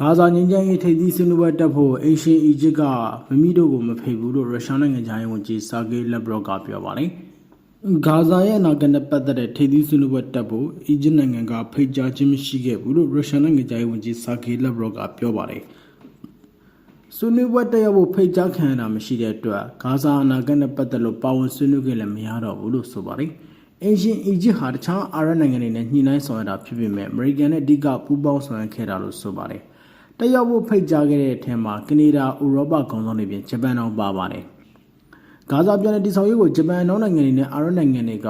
ဂါဇာငင်းချမ်းရေးထိပ်သီးဆွေးနွေးပွဲတက်ဖို့အေရှအီဂျစ်ကမမိတို့ကိုမဖိတ်ဘူးလို့ရုရှားနိုင်ငံသားရေးဝန်ကြီးဆာဂေးလက်ဘရော့ကပြောပါတယ်။ဂါဇာရဲ့အနာဂတ်နဲ့ပတ်သက်တဲ့ထိပ်သီးဆွေးနွေးပွဲတက်ဖို့အီဂျစ်နိုင်ငံကဖိတ်ကြားခြင်းမရှိခဲ့ဘူးလို့ရုရှားနိုင်ငံသားရေးဝန်ကြီးဆာဂေးလက်ဘရော့ကပြောပါတယ်။ဆွေးနွေးပွဲတက်ရောက်ဖို့ဖိတ်ကြားခံရတာမရှိတဲ့အတွက်ဂါဇာအနာဂတ်နဲ့ပတ်သက်လို့ပါဝင်ဆွေးနွေးခဲ့လည်းမရတော့ဘူးလို့ဆိုပါတယ်။အင်ရှင်အီဂျစ်ဟာတခြားအာရပ်နိုင်ငံတွေနဲ့ညှိနှိုင်းဆောင်ရွက်တာဖြစ်ပေမဲ့အမေရိကန်နဲ့အဓိကပူးပေါင်းဆောင်ရွက်ခဲ့တာလို့ဆိုပါတယ်။ တက်ရောက်ဖို့ဖိတ်ကြားခဲ့တဲ့အထက်မှာကနေဒါ၊ဥရောပကောင်ဆောင်တွေပြင်ဂျပန်တောင်ပါပါတယ်။ဂါဇာပြည်နယ်တည်ဆောက်ရေးကိုဂျပန်နောက်နိုင်ငံတွေနဲ့အာရပ်နိုင်ငံတွေက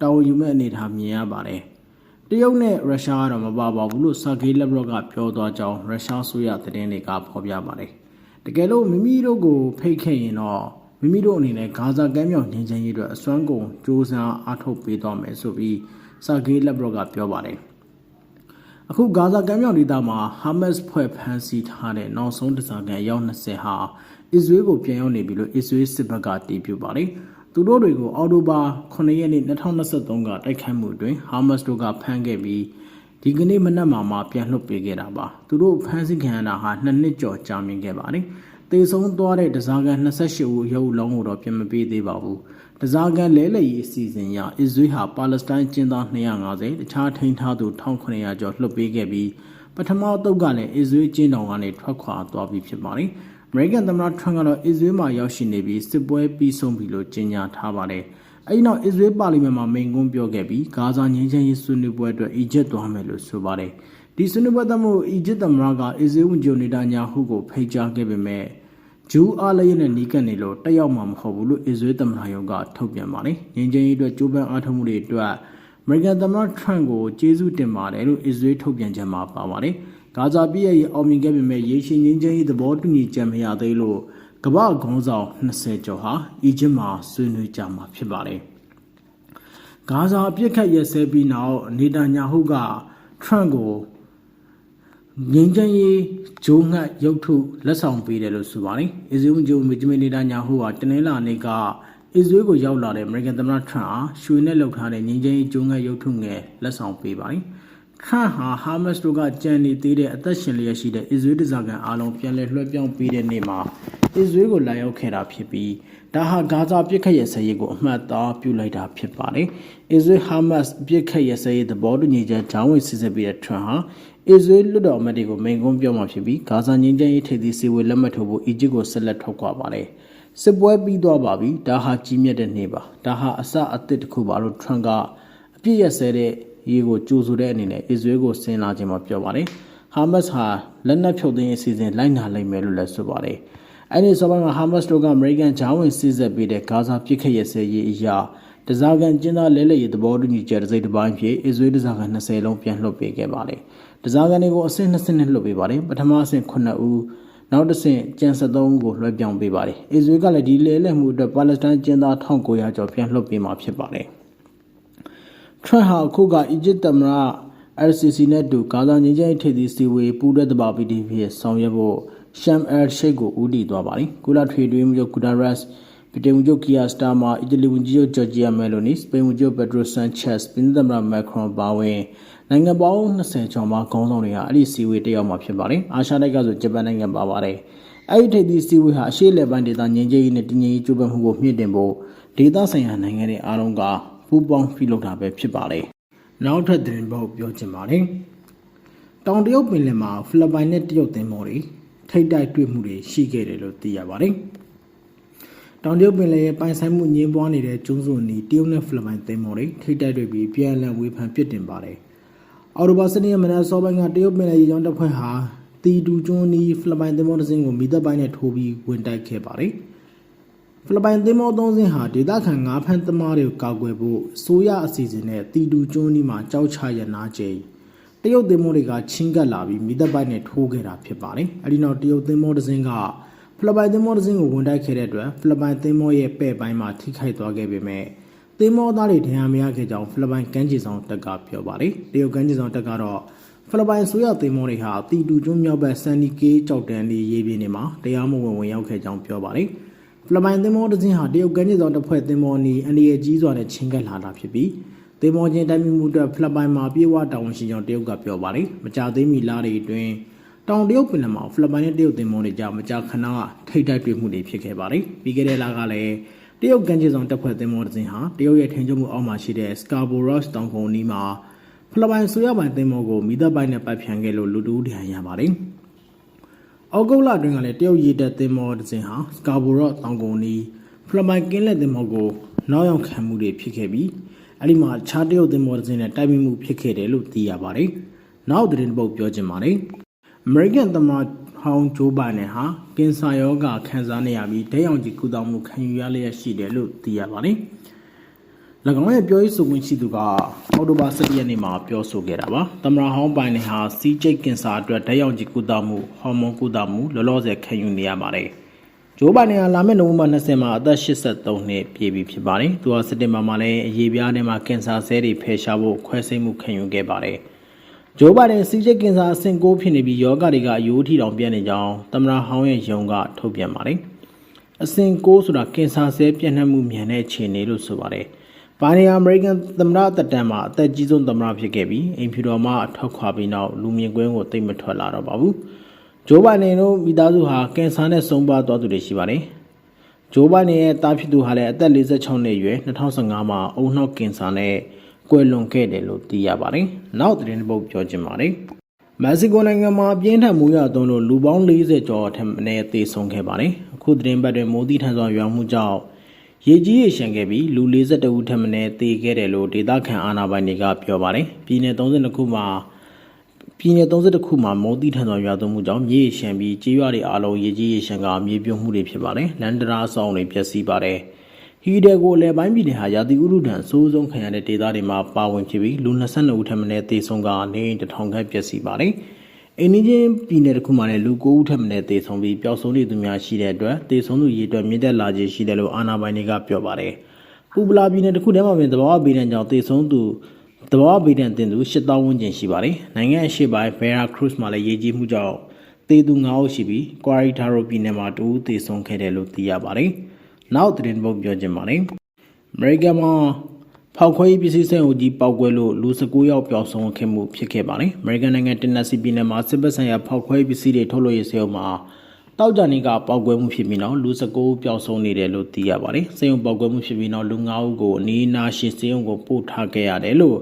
တာဝန်ယူမဲ့အနေအထားမြင်ရပါတယ်။တရုတ်နဲ့ရုရှားကတော့မပါပါဘူးလို့ဆာဂေးလက်ဘရော့ကပြောသွားကြောင်းရုရှားဆိုရသတင်းတွေကဖော်ပြပါတယ်။တကယ်လို့မိမိတို့ကိုဖိတ်ခဲ့ရင်တော့မိမိတို့အနေနဲ့ဂါဇာကမ်းမြောင်ငြိမ်းချမ်းရေးအတွက်အစွမ်းကုန်စ조사အားထုတ်ပေးသွားမယ်ဆိုပြီးဆာဂေးလက်ဘရော့ကပြောပါတယ်။ အခုဂါဇာကမ်းမြောင်ဒေသမှာဟာမတ်စ်ဖွဲ့ဖမ်းဆီးထားတဲ့နောက်ဆုံးတစားကန်ရောက်20ဟာအစ္စရေးကိုပြန်ရောက်နေပြီလို့အစ္စရေးစစ်ဘက်ကတည်ပြုပါတယ်။သူတို့တွေကိုအော်တိုဘာ9ရက်နေ့2023ကတိုက်ခိုက်မှုအတွင်းဟာမတ်စ်တို့ကဖမ်းခဲ့ပြီးဒီကနေ့မနက်မှာမှပြန်လွှတ်ပေးခဲ့တာပါ။သူတို့ဖမ်းဆီးခံရတာဟာနှစ်နှစ်ကျော်ကြာမြင့်ခဲ့ပါတယ်။တေဆုံးသွားတဲ့တစားကန်28ဦးရုပ်လုံးကိုတော့ပြန်မပေးသေးပါဘူး။ တစားကန်လဲလှယ်ရေးအစီအစဉ်အရအစ္စရေးဟာပါလက်စတိုင်းကျင်းသား250တခြားထိန်းထားသူ1900ကျော်လွှတ်ပေးခဲ့ပြီးပထမတုပ်ကလည်းအစ္စရေးကျင်းတော်ကနေထွက်ခွာသွားပြီဖြစ်ပါတယ်။ American သမ္မတ Trump ကတော့အစ္စရေးမှာရောက်ရှိနေပြီးစစ်ပွဲပြီးဆုံးပြီလို့ကြေညာထားပါတယ်။အဲဒီနောက်အစ္စရေးပါလီမန်မှာမိန့်ခွန်းပြောခဲ့ပြီးဂါဇာငြိမ်းချမ်းရေးဆွေးနွေးပွဲအတွက်အီဂျစ်သွားမယ်လို့ဆိုပါတယ်။ဒီဆွေးနွေးပွဲတမို့အီဂျစ်သမ္မတကအစ္စရေးဝန်ကြီးနေတာညာဟုကိုဖိတ်ကြားခဲ့ပေမဲ့ ဂျူးအားလည်းနဲ့နီးကပ်နေလို့တက်ရောက်မှာမဟုတ်ဘူးလို့အစ္စရေးသမ္မတရုံးကထုတ်ပြန်ပါတယ်။ငြိမ်းချမ်းရေးအတွက်ကြိုးပမ်းအားထုတ်မှုတွေအတွက်အမေရိကန်သမ္မတထရန့်ကိုကျေးဇူးတင်ပါတယ်လို့အစ္စရေးထုတ်ပြန်ချက်မှာပါပါတယ်။ဂါဇာပြည်ရဲ့အောင်မြင်ခဲ့ပေမဲ့ရေရှည်ငြိမ်းချမ်းရေးသဘောတူညီချက်မရသေးလို့ကမ္ဘာခေါင်းဆောင်20ကျော်ဟာအီဂျစ်မှာဆွေးနွေးကြမှာဖြစ်ပါတယ်။ဂါဇာအပြစ်ခတ်ရဲဆဲပြီးနောက်နေတန်ညာဟုကထရန့်ကို ငင်းချမ်းရေးဂျိုးငှက်ရုပ်ထုလက်ဆောင်ပေးတယ်လို့ဆိုပါတယ်။အစ္စရေးဝန်ကြီးမီဂျမင်နေတာညာဟိုဟာတနင်္လာနေ့ကအစ္စရေးကိုရောက်လာတဲ့အမေရိကန်သမ္မတထရန့်အားရွှေနဲ့လှုပ်ထားတဲ့ငင်းချမ်းရေးဂျိုးငှက်ရုပ်ထုငယ်လက်ဆောင်ပေးပါတယ်။ထရန့်ဟာဟာမတ်စ်တို့ကကြံနေသေးတဲ့အသက်ရှင်လျက်ရှိတဲ့အစ္စရေးတစားကန်အားလုံးပြန်လည်လွှဲပြောင်းပေးတဲ့နေ့မှာအစ္စရေးကိုလာရောက်ခဲ့တာဖြစ်ပြီးဒါဟာဂါဇာပြစ်ခတ်ရစရေးကိုအမှတ်သားပြုလိုက်တာဖြစ်ပါတယ်။အစ္စရေးဟာမတ်စ်ပြစ်ခတ်ရစရေးသဘောတူညီချက်ဂျောင်းဝင်စစ်စစ်ပြီးတဲ့ထရန့်ဟာ အစ္စရေးလွတ်တော်အမတ်တွေကိုမိန့်ခွန်းပြောမှာဖြစ်ပြီးဂါဇာငြိမ်းချမ်းရေးထိပ်သီးစီဝေလက်မှတ်ထိုးဖို့အီဂျစ်ကိုဆက်လက်ထုတ်ခွာပါတယ်။စစ်ပွဲပြီးသွားပါပြီ။ဒါဟာကြီးမြတ်တဲ့နေ့ပါ။ဒါဟာအစအသစ်တစ်ခုပါလို့ထရန့်ကအပြစ်ရစဲတဲ့ရေးကိုကြိုဆိုတဲ့အနေနဲ့အစ္စရေးကိုဆင်လာခြင်းမှာပြောပါတယ်။ဟာမတ်စ်ဟာလက်နက်ဖြုတ်သိမ်းရေးအစီအစဉ်လိုက်နာလိုက်မယ်လို့လည်းဆိုပါတယ်။အဲဒီဆိုပိုင်းမှာဟာမတ်စ်တို့ကအမေရိကန်ဂျာဝင်စစ်ဆက်ပေးတဲ့ဂါဇာပြစ်ခတ်ရစဲရေးအရာတစားကန်ကျင်းသားလဲလှယ်ရေးသဘောတူညီချက်တစ်စိတ်တစ်ပိုင်းဖြစ်အစ္စရေးတစားကန်20လုံးပြန်လွှတ်ပေးခဲ့ပါတယ်။ တစားကန်တွေကိုအဆင့်20နဲ့လွှတ်ပေးပါတယ်။ပထမအဆင့်9ဦးနောက်တစ်ဆင့်ကျန်73ဦးကိုလွှဲပြောင်းပေးပါတယ်။အစ္စရေးကလည်းဒီလဲလှယ်မှုအတွက်ပါလက်စတိုင်းကျင်းသား1900ကျော်ပြန်လွှတ်ပေးမှာဖြစ်ပါတယ်။ထရန့်ဟာအခုကအီဂျစ်သမ္မတ RCC နဲ့တူဂါဇာငြိမ်းချမ်းရေးထိပ်သီးစီဝေးပူးတဲ့တဘာပီတီဖြစ်ဆောင်ရွက်ဖို့ရှမ်အယ်ရှိတ်ကိုဦးတည်သွားပါတယ်။ကုလာထွေတွင်းမျိုးကူဒါရက်စ်ဗြိတိန်ဝန်ကြီးကီယာစတာမာအီတလီဝန်ကြီးချုပ်ဂျော်ဂျီယာမယ်လိုနီစပိန်ဝန်ကြီးပက်ဒရိုဆန်ချက်စ်ပြင်သစ်သမ္မတမက်ခရွန်ပါဝင် နိုင်ငံပေါင်း20ကျော်မှခေါင်းဆောင်တွေဟာအဲ့ဒီစီဝေးတက်ရောက်မှာဖြစ်ပါတယ်အာရှတိုက်ကဆိုဂျပန်နိုင်ငံပါပါတယ်အဲ့ဒီထိပ်သီးစီဝေးဟာအရှေ့လက်ပိုင်းဒေသငြိမ်းချမ်းရေးနဲ့တည်ငြိမ်ရေးကြိုးပမ်းမှုကိုမြင့်တင်ဖို့ဒေသဆိုင်ရာနိုင်ငံတွေအားလုံးကပူးပေါင်းပြုလုပ်တာပဲဖြစ်ပါတယ်နောက်ထပ်သတင်းပုတ်ပြောချင်ပါတယ်တောင်တရုတ်ပင်လယ်မှာဖိလစ်ပိုင်နဲ့တရုတ်သင်္ဘောတွေထိတ်တိုက်တွေ့မှုတွေရှိခဲ့တယ်လို့သိရပါတယ်တောင်တရုတ်ပင်လယ်ရဲ့ပိုင်ဆိုင်မှုညင်းပွားနေတဲ့ကျွန်းစုနီတရုတ်နဲ့ဖိလစ်ပိုင်သင်္ဘောတွေထိတ်တိုက်တွေ့ပြီးပြန်လည်ဝေဖန်ပစ်တင်ပါတယ်။ အော်တိုဘာစနေရက်မနက်စောပိုင်းကတရုတ်ပင်လယ်ရေကြောင်းတပ်ဖွဲ့ဟာတီတူကျွန်းနီဖိလစ်ပိုင်သင်္ဘောတစ်စင်းကိုမိသက်ပိုင်းနဲ့ထိုးပြီးဝင်တိုက်ခဲ့ပါတယ်။ဖိလစ်ပိုင်သင်္ဘောသုံးစင်းဟာဒေသခံငါးဖမ်းသမားတွေကိုကောက်ွယ်ဖို့ဆိုရအစီအစဉ်နဲ့တီတူကျွန်းနီမှာကြောက်ချရနာချိန်တရုတ်သင်္ဘောတွေကချင်းကပ်လာပြီးမိသက်ပိုင်းနဲ့ထိုးခဲ့တာဖြစ်ပါတယ်။အဲဒီနောက်တရုတ်သင်္ဘောတစ်စင်းကဖိလစ်ပိုင်သင်္ဘောတစ်စင်းကိုဝင်တိုက်ခဲ့တဲ့အတွက်ဖိလစ်ပိုင်သင်္ဘောရဲ့ပဲ့ပိုင်းမှာထိခိုက်သွားခဲ့ပေမဲ့ သင်္ဘောသားတွေဒဏ်ရာမရခဲ့ကြောင်းဖိလစ်ပိုင်ကမ်းခြေဆောင်တပ်ကပြောပါတယ်။တရုတ်ကမ်းခြေဆောင်တပ်ကတော့ဖိလစ်ပိုင်ဆိုရသင်္ဘောတွေဟာတီတူကျွန်းမြောက်ဘက်ဆန်နီကေးကြောက်တန်းဒီရေးပြင်းတွေမှာတရားမဝင်ဝင်ရောက်ခဲ့ကြောင်းပြောပါတယ်။ဖိလစ်ပိုင်သင်္ဘောတစ်စင်းဟာတရုတ်ကမ်းခြေဆောင်တပ်ဖွဲ့သင်္ဘောနီအန်ဒီရဲ့ကြီးစွာနဲ့ချင်းကပ်လာတာဖြစ်ပြီးသင်္ဘောချင်းတိုင်းမှုအတွက်ဖိလစ်ပိုင်မှာပြေဝတာဝန်ရှိကြောင်းတရုတ်ကပြောပါတယ်။မကြသေးမီလတွေအတွင်းတတောင်တရုတ်ပင်လယ်မှာဖိလစ်ပိုင်နဲ့တရုတ်သင်္ဘောတွေကြားမကြာခဏထိတိုက်တွေ့မှုတွေဖြစ်ခဲ့ပါတယ်ပြီးခဲ့တဲ့လကလည်း တရုတ်ကမ်းခြေဆောင်တပ်ဖွဲ့သင်္ဘောတစ်စင်းဟာတရုတ်ရဲ့ထိန်းချုပ်မှုအောက်မှာရှိတဲ့ Scarborough တောင်ကုန်းနီးမှာဖိလစ်ပိုင်ဆိုရပိုင်သင်္ဘောကိုမိသက်ပိုင်နဲ့ပတ်ဖြန့်ခဲ့လို့လူတူဒဏ်ရာရပါတယ်အောက်ဂုတ်လအတွင်းကလည်းတရုတ်ရေတပ်သင်္ဘောတစ်စင်းဟာ Scarborough တောင်ကုန်းနီးဖိလစ်ပိုင်ကင်းလက်သင်္ဘောကိုနောက်ရောက်ခံမှုတွေဖြစ်ခဲ့ပြီးအဲ့ဒီမှာခြားတရုတ်သင်္ဘောတစ်စင်းနဲ့တိုက်မိမှုဖြစ်ခဲ့တယ်လို့သိရပါတယ်နောက်သတင်းတစ်ပုဒ်ပြောချင်ပါတယ် အမေရိကန်သမ္မတဟောင်းဂျိုးဘိုင်ဒန်ဟာကင်ဆာရောဂါခံစားနေရပြီးဒဏ်ရောင်ကြီးကုသမှုခံယူရလျက်ရှိတယ်လို့သိရပါတယ်။၎င်းရဲ့ပြောရေးဆိုခွင့်ရှိသူကအောက်တိုဘာ17ရက်နေ့မှာပြောဆိုခဲ့တာပါ။သမ္မတဟောင်းဘိုင်ဒန်ဟာစီးကျိတ်ကင်ဆာအတွက်ဒဏ်ရောင်ကြီးကုသမှုဟော်မုန်းကုသမှုလောလောဆယ်ခံယူနေရပါတယ်။ဂျိုးဘိုင်ဒန်ဟာလာမယ့်နိုဝင်ဘာ20မှာအသက်83နှစ်ပြည့်ပြီဖြစ်ပါတယ်။သူဟာစက်တင်ဘာမှာလည်းအရေးပြားထဲမှာကင်ဆာဆဲတွေဖယ်ရှားဖို့ခွဲစိတ်မှုခံယူခဲ့ပါတယ်။ ဂျိုးဘိုင်ဒန်စီးကျက်ကင်ဆာအဆင့်6ဖြစ်နေပြီးယောဂတွေကအယိုးထီတောင်ပြတ်နေကြောင်းသမ္မတဟောင်းရဲ့ယုံကထုတ်ပြန်ပါတယ်။အဆင့်6ဆိုတာကင်ဆာဆဲပြန့်နှံ့မှုမြန်တဲ့အခြေအနေလို့ဆိုပါတယ်။ဘိုင်ဒန်အမေရိကန်သမ္မတသက်တမ်းမှာအသက်ကြီးဆုံးသမ္မတဖြစ်ခဲ့ပြီးအိမ်ဖြူတော်မှာအထွက်ခွာပြီးနောက်လူမြင်ကွင်းကိုတိတ်မထွက်လာတော့ပါဘူး။ဂျိုးဘိုင်ဒန်တို့မိသားစုဟာကင်ဆာနဲ့ဆုံးပါသွားသူတွေရှိပါတယ်။ဂျိုးဘိုင်ဒန်ရဲ့တားဖြစ်သူဟာလည်းအသက်46နှစ်အရွယ်2015မှာအုံနှောက်ကင်ဆာနဲ့ ကွယ်လွန်ခဲ့တယ်လို့သိရပါတယ်။နောက်သတင်းတစ်ပုဒ်ပြောချင်ပါတယ်။မက္ကဆီကိုနိုင်ငံမှာအပြင်းထန်မိုးရွာသွန်းလို့လူပေါင်း40ကျော်ထက်မနည်းသေဆုံးခဲ့ပါတယ်။အခုသတင်းပတ်တွင်မိုးသီးထန်စွာရွာမှုကြောင့်ရေကြီးရေရှမ်းခဲ့ပြီးလူ42ဦးထက်မနည်းသေခဲ့တယ်လို့ဒေသခံအာဏာပိုင်တွေကပြောပါတယ်။ပြည်내32ခုမှာပြည်နယ်32ခုမှာမုန်တိထန်စွာရွာသွန်းမှုကြောင့်မြေရှမ်းပြီးကြေးရွာတွေအားလုံးရေကြီးရေရှမ်းကမြေပြုတ်မှုတွေဖြစ်ပါတယ်။လန်ဒရာဆောင်တွေပျက်စီးပါတယ်။ ဟီဒဲကိုလည်းပိုင်းပြည်နယ်ဟာရာသီဥတုဒဏ်အဆိုးဆုံးခံရတဲ့ဒေသတွေမှာပါဝင်ဖြစ်ပြီးလူ22ဦးထက်မနည်းသေဆုံးကနေအိမ်တစ်ထောင်ခန့်ပျက်စီးပါတယ်။အိန္ဒိချင်းပြည်နယ်တစ်ခုမှာလည်းလူ9ဦးထက်မနည်းသေဆုံးပြီးပျောက်ဆုံးနေသူများရှိတဲ့အတွက်သေဆုံးသူရေအတွက်မြင့်တက်လာခြင်းရှိတယ်လို့အာဏာပိုင်တွေကပြောပါတယ်။ပူပလာပြည်နယ်တစ်ခုထဲမှာပင်သဘာဝဘေးဒဏ်ကြောင့်သေဆုံးသူတဘာဝဗေဒံတင်သူ8000ဝန်းကျင်ရှိပါတယ်။နိုင်ငံအရှေ့ပိုင်းဘယ်ရာခရုစ်မှာလည်းရေကြီးမှုကြောင့်သေသူ9ဦးရှိပြီးကွာရီတာရိုပြည်နယ်မှာ2ဦးသေဆုံးခဲ့တယ်လို့သိရပါတယ်။ နောက်သတင်းပုတ်ပြောချင်ပါတယ်။အမေရိကန်မှာဖောက်ခွဲရေးပစ္စည်းစက်အုပ်ကြီးပောက်ကွဲလို့လူ19ယောက်ပျောက်ဆုံးခဲ့မှုဖြစ်ခဲ့ပါတယ်။အမေရိကန်နိုင်ငံတင်နက်စီပြည်နယ်မှာစစ်ပက်ဆိုင်ရာဖောက်ခွဲရေးပစ္စည်းတွေထုတ်လုပ်ရေးစက်အုပ်မှာတောက်ကြနေကပောက်ကွဲမှုဖြစ်ပြီးနောက်လူ19ဦးပျောက်ဆုံးနေတယ်လို့သိရပါတယ်။စက်ရုံပောက်ကွဲမှုဖြစ်ပြီးနောက်လူ9ဦးကိုအနီးအနားရှိစက်ရုံကိုပို့ထားခဲ့ရတယ်လို့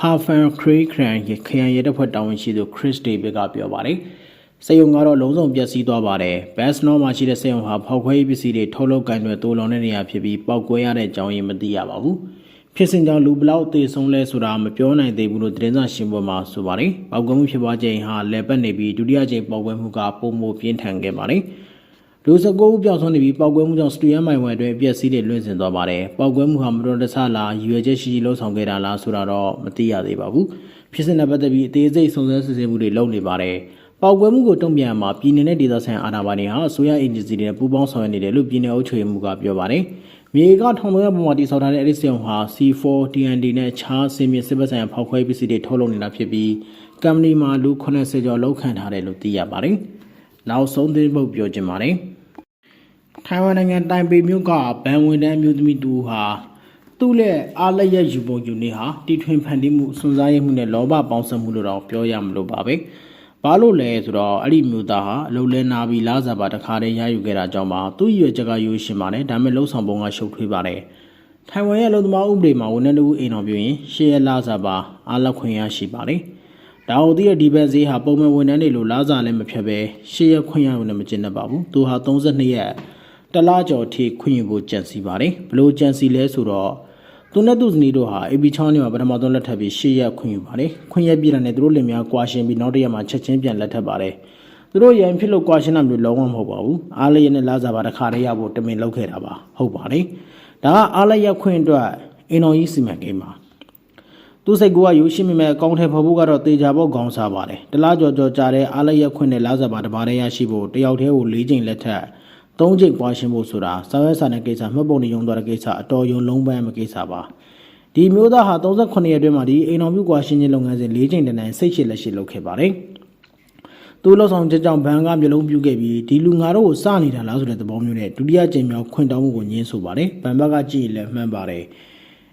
Harfan Cray Cran ခရိုင်ရဲတပ်ဖွဲ့တာဝန်ရှိသူ Chris David ကပြောပါတယ်။ စက်ရုံကတော့လုံးစုံပျက်စီးသွားပါတယ်။ Basnor မှာရှိတဲ့စက်ရုံဟာဖောက်ခွဲရေးပစ္စည်းတွေထုတ်လုပ်ကင်တွေတိုးလောင်တဲ့နေရာဖြစ်ပြီးပောက်ကွဲရတဲ့အကြောင်းရင်းမသိရပါဘူး။ဖြစ်စဉ်ကြောင့်လူဘလောက်သေဆုံးလဲဆိုတာမပြောနိုင်သေးဘူးလို့သတင်းစာရှင်းပွဲမှာဆိုပါတယ်။ပောက်ကွဲမှုဖြစ်ပွားချိန်ဟာလဲပတ်နေပြီးဒုတိယကြိမ်ပောက်ကွဲမှုကပုံမပြင်းထန်ခဲ့ပါတယ်။လူ19ဦးပျောက်ဆုံးနေပြီးပောက်ကွဲမှုကြောင့်စတူဒီယမ်မိုင်ဝမ်အတွင်းအပျက်စီးတွေလွင့်စင်သွားပါတယ်။ပောက်ကွဲမှုဟာမတော်တဆလားရည်ရွယ်ချက်ရှိရှိလှုံ့ဆော်ခဲ့တာလားဆိုတာတော့မသိရသေးပါဘူး။ဖြစ်စဉ်နဲ့ပတ်သက်ပြီးအသေးစိတ်စုံစမ်းစစ်ဆေးမှုတွေလုပ်နေပါတယ်။ ပောက်ကွဲမှုကိုတုံ့ပြန်မှာပြည်내နဲ့ဒေသဆိုင်ရာအာဏာပိုင်တွေဟာအစိုးရအေဂျင်စီတွေနဲ့ပူးပေါင်းဆောင်ရွက်နေတယ်လို့ပြည်내အုပ်ချုပ်ရေးမှူးကပြောပါတယ်။မြေကထောင်သွင်းပုံမှာတည်ဆောက်ထားတဲ့အဲဒီစက်ရုံဟာ C4 TND နဲ့ခြားစင်မြင့်စစ်ဘက်ဆိုင်ရာဖောက်ခွဲရေးပစ္စည်းတွေထုတ်လုပ်နေတာဖြစ်ပြီးကမ္ပဏီမှာလူ80ကျော်လောက်ခံထားတယ်လို့သိရပါတယ်။နောက်ဆုံးသတင်းပုတ်ပြောချင်ပါတယ်။ထိုင်ဝမ်နိုင်ငံတိုင်ပေမြို့ကဘန်ဝင်တန်းအမျိုးသမီးတူဟာသူ့လက်အားလက်ရက်ယူပုံယူနေဟာတီထွင်ဖန်တီးမှုစွန့်စားရမှုနဲ့လောဘပေါင်းစပ်မှုလို့တော့ပြောရမလို့ပါပဲ။ ဘာလို့လဲဆိုတော့အဲ့ဒီမျိုးသားဟာအလုပ်လဲနာပြီးလာစားပါတခါတည်းရယူခဲ့တာကြောင့်ပါသူ့ရွယ်ချက်ကယူရှင်ပါတယ်ဒါပေမဲ့လှုပ်ဆောင်ပုံကရှုပ်ထွေးပါတယ်။ထိုင်ဝမ်ရဲ့အလုပ်သမားဥပဒေမှာဝန်ထမ်းတို့အိမ်တော်ပြုရင်ရှေ့ရလာစားပါအားလက်ခွင့်ရရှိပါတယ်။ဒါဟုတ်သေးတဲ့ဒီဘက်ဈေးဟာပုံမှန်ဝန်ထမ်းတွေလိုလားစားလည်းမဖြတ်ပဲရှေ့ရက်ခွင့်ရလို့လည်းမကျင်တတ်ပါဘူး။သူဟာ32ရက်တလားကျော်ထိခွင့်ယူဖို့ကြံစီပါတယ်။ဘလို့ကြံစီလဲဆိုတော့ သူနဲ့သူဇနီးတို့ဟာ AB ချောင်းနေမှာပထမဆုံးလက်ထပ်ပြီးရှေ့ရက်ခွင့်ယူပါတယ်။ခွင့်ရပြတာနဲ့သူတို့လင်များကွာရှင်ပြီးနောက်တစ်ရက်မှာချက်ချင်းပြန်လက်ထပ်ပါတယ်။သူတို့ရန်ဖြစ်လို့ကွာရှင်တာမျိုးလုံးဝမဟုတ်ပါဘူး။အားလျက်နဲ့လာစားပါတစ်ခါတည်းရဖို့တမင်လုပ်ခဲ့တာပါ။ဟုတ်ပါတယ်။ဒါကအားလျက်ခွင့်အတွက်အင်တော်ကြီးစီမံကိန်းပါ။သူစိတ်ကူကယူရှိမိမဲ့အကောင့်ထဲဖော်ဖို့ကတော့တေချာဖို့ခေါင်းစားပါတယ်တလားကြော်ကြော်ကြားတဲ့အားလရက်ခွင့်နဲ့လားစားပါတစ်ပါးတည်းရရှိဖို့တယောက်တည်းကို၄ချိန်လက်ထက် သုံးချိန်ပွားရှင်းဖို့ဆိုတာစာရွက်စာနဲ့ကိစ္စမှတ်ပုံနေရုံသွားတဲ့ကိစ္စအတော်ယုံလုံးပန်းမကိစ္စပါဒီမျိုးသားဟာ38ရက်အတွင်းမှာဒီအိမ်တော်ပြုကွာရှင်းခြင်းလုပ်ငန်းစဉ်၄ချိန်တန်းစိတ်ရှိလက်ရှိလုပ်ခဲ့ပါတယ်သူ့လောက်ဆောင်ချက်ကြောင့်ဘန်ကမျိုးလုံးပြုခဲ့ပြီးဒီလူငါတို့ကိုစနေတာလားဆိုတဲ့သဘောမျိုးနဲ့ဒုတိယကြိမ်မြောက်ခွင့်တောင်းမှုကိုညှင်းဆိုပါတယ်ဘန်ဘက်ကကြည့်ရင်လည်းမှန်ပါတယ်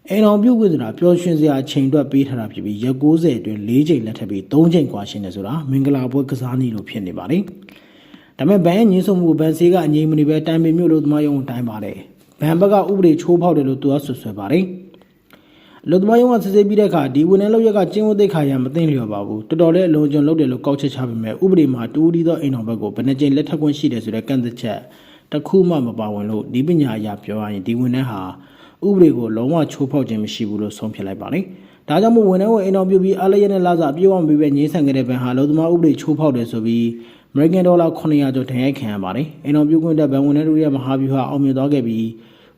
အိမ်တော်ပြုခွင့်ဆိုတာပျော်ရွှင်စရာအချိန်အတွက်ပေးထားတာဖြစ်ပြီးရက်90အတွင်း၄ချိန်လက်ထပ်ပြီး၃ချိန်ကွာရှင်းတယ်ဆိုတာမင်္ဂလာပွဲကစားနည်းလိုဖြစ်နေပါတယ်။ ဒါပေမဲ့ဘန်ရဲ့ညှင်းဆုံမှုကိုဘန်စီကအငြိမ်မနေပဲတိုင်ပင်မြို့လို့သမားယုံကိုတိုင်းပါတယ်။ဘန်ဘက်ကဥပဒေချိုးဖောက်တယ်လို့သူကဆွဆွဲပါတယ်။လူသမားယုံကစစ်ဆေးပြီးတဲ့အခါဒီဝန်ထမ်းလုပ်ရက်ကကျင်းဝတ်သိက္ခာရမသိလျော်ပါဘူးတော်တော်လေးအလုံးကျွံလုပ်တယ်လို့ကောက်ချက်ချပေမဲ့ဥပဒေမှာတူဦးဒီသောအိမ်တော်ဘက်ကိုဘယ်နှကြိမ်လက်ထပ်ခွင့်ရှိတယ်ဆိုတဲ့ကန့်သက်ချက်တစ်ခုမှမပါဝင်လို့ဒီပညာအရာပြောရရင်ဒီဝန်ထမ်းဟာဥပဒေကိုလုံးဝချိုးဖောက်ခြင်းမရှိဘူးလို့ဆုံးဖြတ်လိုက်ပါတယ်ဒါကြောင့်မို့ဝန်ထမ်းကိုအိမ်တော်ပြုတ်ပြီးအားလျက်နဲ့လာစားပြေဝမပြီးပဲငြိမ်းဆန်ခဲ့တဲ့ဘန်ဟာလူသမားဥပဒေချိုးဖောက်တယ်ဆိုပြီး American Dollar 900ကျော်ထည့်ရိုက်ခံရပါတယ်အိမ်တော်ပြုတ်ခွင့်တဲ့ဘန်ဝန်ထမ်းတို့ရဲ့မဟာဗျူဟာအောင်မြင်သွားခဲ့ပြီး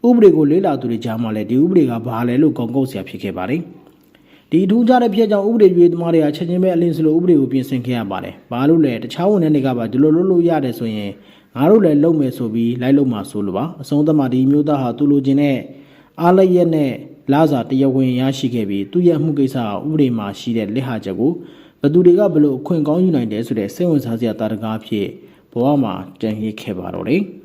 ဥပဒေကိုလေးလာသူတွေကြားမှာလည်းဒီဥပဒေကဘာလဲလို့ကောက်ကုတ်ဆရာဖြစ်ခဲ့ပါတယ်ဒီအထူးခြားတဲ့ဖြစ်ကြောင့်ဥပဒေရေးသမားတွေကချက်ချင်းပဲအလင်းစလိုဥပဒေကိုပြင်ဆင်ခဲ့ရပါတယ်။ဘာလို့လဲတခြားဝန်ထမ်းတွေကပါဒီလိုလုပ်လို့ရတယ်ဆိုရင်ငါတို့လည်းလုပ်မယ်ဆိုပြီးလိုက်လုပ်မှာဆိုလိုပါအဆုံးသတ်မှဒီမျိုးသားဟာသူလိုချင်တဲ့အားလက်ရက်နဲ့လာစာတရားဝင်ရရှိခဲ့ပြီးသူ့ရဲ့မှုကိစ္စကဥပဒေမှာရှိတဲ့လက်ဟာချက်ကို ဘယ်သူတွေကဘယ်လို့အခွင့်ကောင်းယူနိုင်တယ်ဆိုတဲ့စိတ်ဝင်စားစရာတာတကားဖြစ်ဘဝမှာတန်ရစ်ခဲ့ပါတော့တယ်။